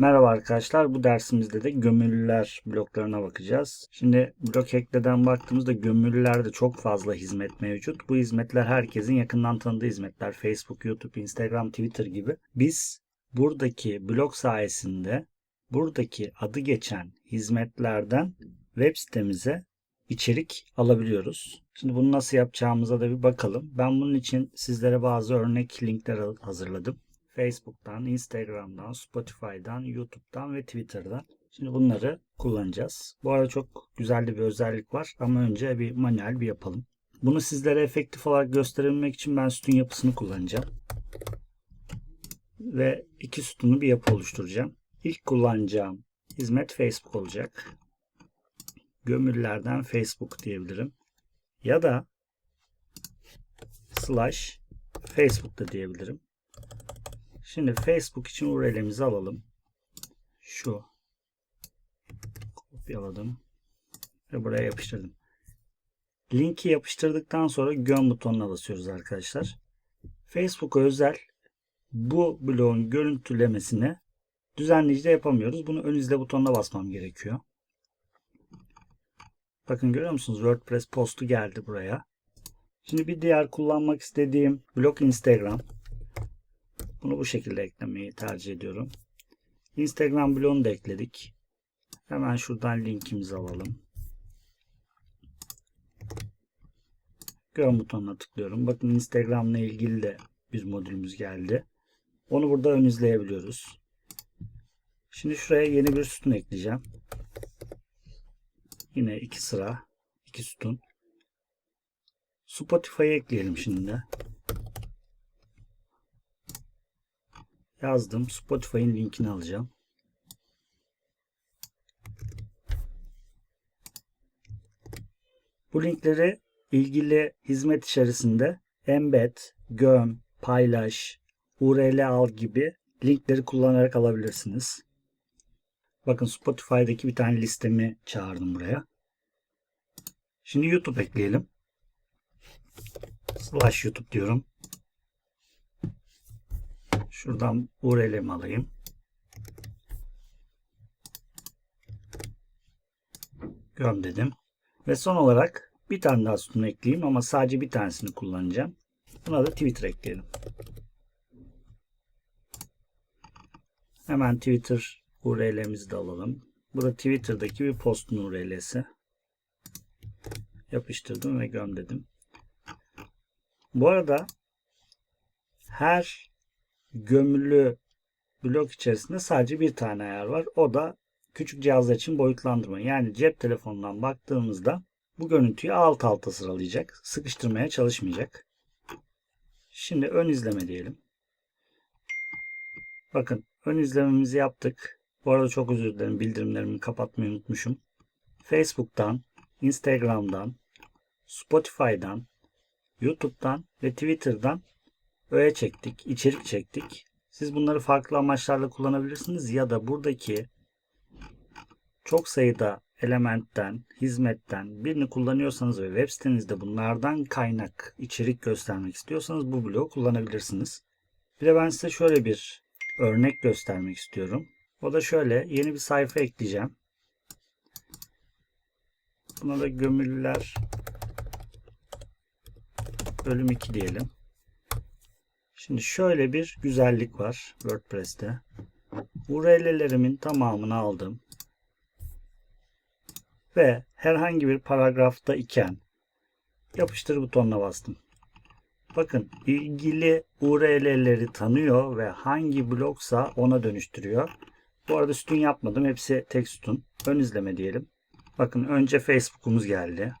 Merhaba arkadaşlar. Bu dersimizde de gömülüler bloklarına bakacağız. Şimdi blok ekleden baktığımızda gömülülerde çok fazla hizmet mevcut. Bu hizmetler herkesin yakından tanıdığı hizmetler. Facebook, YouTube, Instagram, Twitter gibi. Biz buradaki blok sayesinde buradaki adı geçen hizmetlerden web sitemize içerik alabiliyoruz. Şimdi bunu nasıl yapacağımıza da bir bakalım. Ben bunun için sizlere bazı örnek linkler hazırladım. Facebook'tan, Instagram'dan, Spotify'dan, YouTube'dan ve Twitter'dan. Şimdi bunları kullanacağız. Bu arada çok güzel bir özellik var ama önce bir manuel bir yapalım. Bunu sizlere efektif olarak gösterebilmek için ben sütun yapısını kullanacağım. Ve iki sütunlu bir yapı oluşturacağım. İlk kullanacağım hizmet Facebook olacak. Gömüllerden Facebook diyebilirim. Ya da slash Facebook da diyebilirim. Şimdi Facebook için URL'imizi alalım. Şu. Kopyaladım. Ve buraya yapıştırdım. Linki yapıştırdıktan sonra göm butonuna basıyoruz arkadaşlar. Facebook'a özel bu bloğun görüntülemesini düzenleyicide yapamıyoruz. Bunu ön izle butonuna basmam gerekiyor. Bakın görüyor musunuz? WordPress postu geldi buraya. Şimdi bir diğer kullanmak istediğim blok Instagram. Bunu bu şekilde eklemeyi tercih ediyorum. Instagram bloğunu da ekledik. Hemen şuradan linkimizi alalım. Göm butonuna tıklıyorum. Bakın Instagram'la ilgili de bir modülümüz geldi. Onu burada ön izleyebiliyoruz. Şimdi şuraya yeni bir sütun ekleyeceğim. Yine iki sıra, iki sütun. Spotify'ı ekleyelim şimdi Yazdım. Spotify'ın linkini alacağım. Bu linkleri ilgili hizmet içerisinde embed, göm, paylaş, URL al gibi linkleri kullanarak alabilirsiniz. Bakın Spotify'daki bir tane listemi çağırdım buraya. Şimdi YouTube ekleyelim. Slash YouTube diyorum. Şuradan URL'imi alayım. Göm dedim. Ve son olarak bir tane daha sütun ekleyeyim ama sadece bir tanesini kullanacağım. Buna da Twitter ekleyelim. Hemen Twitter URL'mizi de alalım. Bu da Twitter'daki bir postun URL'si. Yapıştırdım ve göm dedim. Bu arada her gömülü blok içerisinde sadece bir tane ayar var. O da küçük cihazlar için boyutlandırma. Yani cep telefonundan baktığımızda bu görüntüyü alt alta sıralayacak. Sıkıştırmaya çalışmayacak. Şimdi ön izleme diyelim. Bakın ön izlememizi yaptık. Bu arada çok özür dilerim. Bildirimlerimi kapatmayı unutmuşum. Facebook'tan, Instagram'dan, Spotify'dan, YouTube'dan ve Twitter'dan öğe çektik, içerik çektik. Siz bunları farklı amaçlarla kullanabilirsiniz ya da buradaki çok sayıda elementten, hizmetten birini kullanıyorsanız ve web sitenizde bunlardan kaynak, içerik göstermek istiyorsanız bu bloğu kullanabilirsiniz. Bir de ben size şöyle bir örnek göstermek istiyorum. O da şöyle, yeni bir sayfa ekleyeceğim. Buna da gömülüler bölüm 2 diyelim. Şimdi şöyle bir güzellik var WordPress'te. URL'lerimin tamamını aldım. Ve herhangi bir paragrafta iken yapıştır butonuna bastım. Bakın ilgili URL'leri tanıyor ve hangi bloksa ona dönüştürüyor. Bu arada sütun yapmadım. Hepsi tek sütun. Ön izleme diyelim. Bakın önce Facebook'umuz geldi.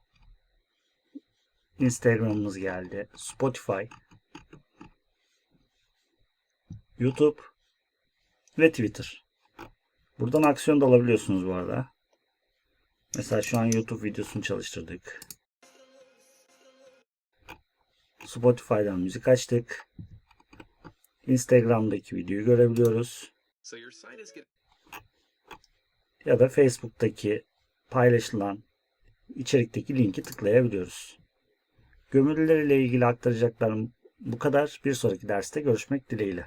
Instagram'ımız geldi. Spotify. YouTube ve Twitter. Buradan aksiyon da alabiliyorsunuz bu arada. Mesela şu an YouTube videosunu çalıştırdık. Spotify'dan müzik açtık. Instagram'daki videoyu görebiliyoruz. Ya da Facebook'taki paylaşılan içerikteki linki tıklayabiliyoruz. Gömülüler ile ilgili aktaracaklarım bu kadar. Bir sonraki derste görüşmek dileğiyle.